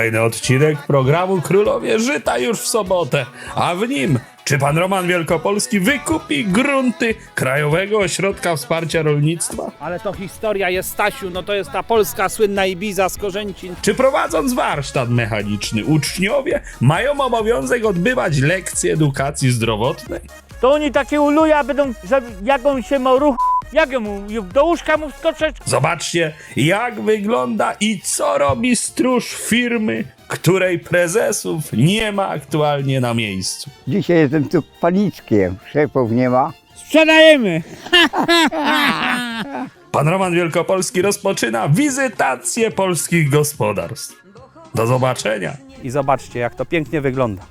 Kolejny odcinek programu Królowie Żyta już w sobotę, a w nim czy pan Roman Wielkopolski wykupi grunty Krajowego Ośrodka Wsparcia Rolnictwa? Ale to historia jest, Stasiu, no to jest ta polska słynna Ibiza z Korzęcin. Czy prowadząc warsztat mechaniczny uczniowie mają obowiązek odbywać lekcje edukacji zdrowotnej? To oni takie uluja będą, że jak on się ma ruch, jak mu, do łóżka mu wskoczyć? Zobaczcie, jak wygląda i co robi stróż firmy, której prezesów nie ma aktualnie na miejscu. Dzisiaj jestem tu panickiem, szefów nie ma. Sprzedajemy! Pan Roman Wielkopolski rozpoczyna wizytację polskich gospodarstw. Do zobaczenia. I zobaczcie, jak to pięknie wygląda.